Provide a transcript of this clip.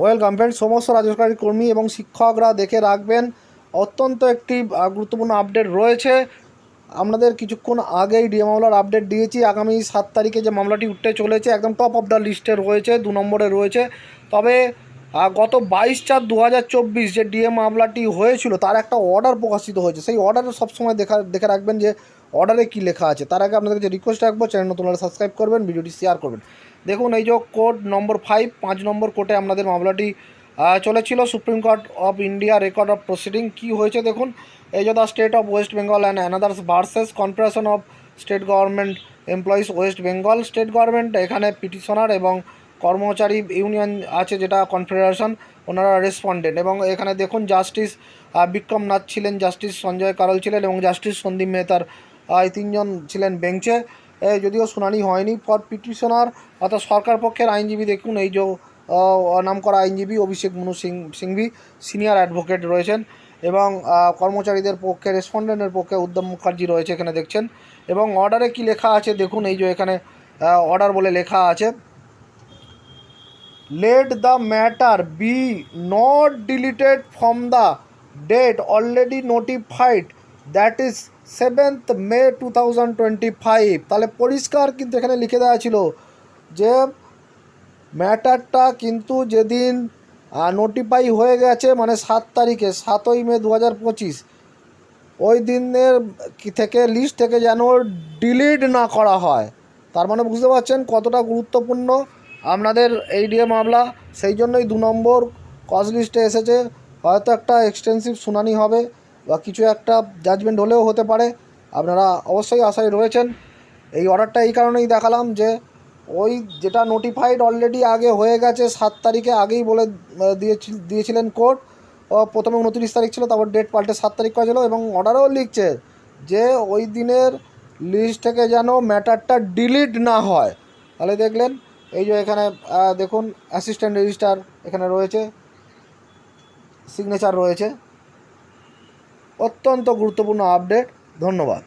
Welcome friend সমস্ত রাজস্বকারী কর্মী এবং শিক্ষকরা দেখে রাখবেন, অত্যন্ত একটি গুরুত্বপূর্ণ আপডেট রয়েছে। আপনাদের কিছুক্ষণ আগেই ডিএ মামলার আপডেট দিয়েছি। আগামী সাত তারিখে যে মামলাটি উঠতে চলেছে, একদম টপ অফ দ্য লিস্টে রয়েছে, দু নম্বরে রয়েছে। তবে গত বাইশ চার দু যে ডিএ মামলাটি হয়েছিল, তার একটা অর্ডার প্রকাশিত হয়েছে। সেই অর্ডারে সবসময় দেখা, দেখে রাখবেন যে অর্ডারে কী লেখা আছে, তার আগে আপনাদের কাছে রিকোয়েস্ট রাখব চ্যানেল নতুন হলে সাবস্ক্রাইব করবেন, ভিডিওটি শেয়ার করবেন। দেখুন, এই যে কোড নম্বর ফাইভ পাঁচ নম্বর কোর্টে আপনাদের মামলাটি চলেছিল supreme court of India record of proceeding কী হয়েছে দেখুন, এই যে the state of West Bengal and anothers versus confederation of state government employees West Bengal state government এখানে পিটিশনার এবং কর্মচারী ইউনিয়ন আছে যেটা কনফেডারেশন ওনারা রেসপন্ডেন্ট এবং এখানে দেখুন জাস্টিস বিক্রম নাথ ছিলেন জাস্টিস সঞ্জয় কারল ছিলেন এবং জাস্টিস সন্দীপ মেহতার এই তিনজন ছিলেন বেঞ্চে। যদিও শুনানি হয়নি ফর পিটিশনার অর্থাৎ সরকার পক্ষের আইনজীবী দেখুন, এই যে নাম করা আইনজীবী অভিষেক মনু সিং, সিংভি, সিনিয়র অ্যাডভোকেট রয়েছেন এবং কর্মচারীদের পক্ষে, রেসপন্ডেন্টের পক্ষে উদ্যম মুখার্জি রয়েছে এখানে দেখছেন। এবং অর্ডারে কি লেখা আছে দেখুন, এই যে এখানে অর্ডার বলে লেখা আছে। Let the matter be not deleted from the date already notified that is 7th May two thousand twenty five তাহলে পরিষ্কার কিন্তু এখানে লিখে দেওয়া ছিল যে, ম্যাটারটা কিন্তু যেদিন নোটিফাই হয়ে গেছে মানে সাত তারিখে, সাতই মে দু হাজার পঁচিশ। ওই দিনের থেকে লিস্ট থেকে যেন ডিলিট না করা হয়। তার মানে বুঝতে পারছেন কতটা গুরুত্বপূর্ণ আপনাদের এই ডিএ মামলা। সেই জন্যই দু নম্বর কজ লিস্টে এসেছে। হয়তো একটা এক্সটেন্সিভ শুনানি হবে। বা কিছু একটা জাজমেন্ট হলেও হতে পারে। আপনারা অবশ্যই আশায় রয়েছেন। এই অর্ডারটা এই কারণেই দেখালাম যে ওই যেটা নোটিফাইড অলরেডি আগে হয়ে গেছে সাত তারিখে আগেই বলে আহ, দিয়েছিল দিয়েছিলেন কোর্ট প্রথমে উনত্রিশ তারিখ ছিল তারপর ডেট পাল্টে সাত তারিখ করা ছিল এবং অর্ডারও লিখছে যে ওই দিনের লিস্ট থেকে যেন ম্যাটারটা ডিলিট না হয়। তাহলে দেখলেন এই যে এখানে দেখুন অ্যাসিস্ট্যান্ট রেজিস্টার এখানে রয়েছে সিগনেচার রয়েছে। অত্যন্ত গুরুত্বপূর্ণ আপডেট ধন্যবাদ।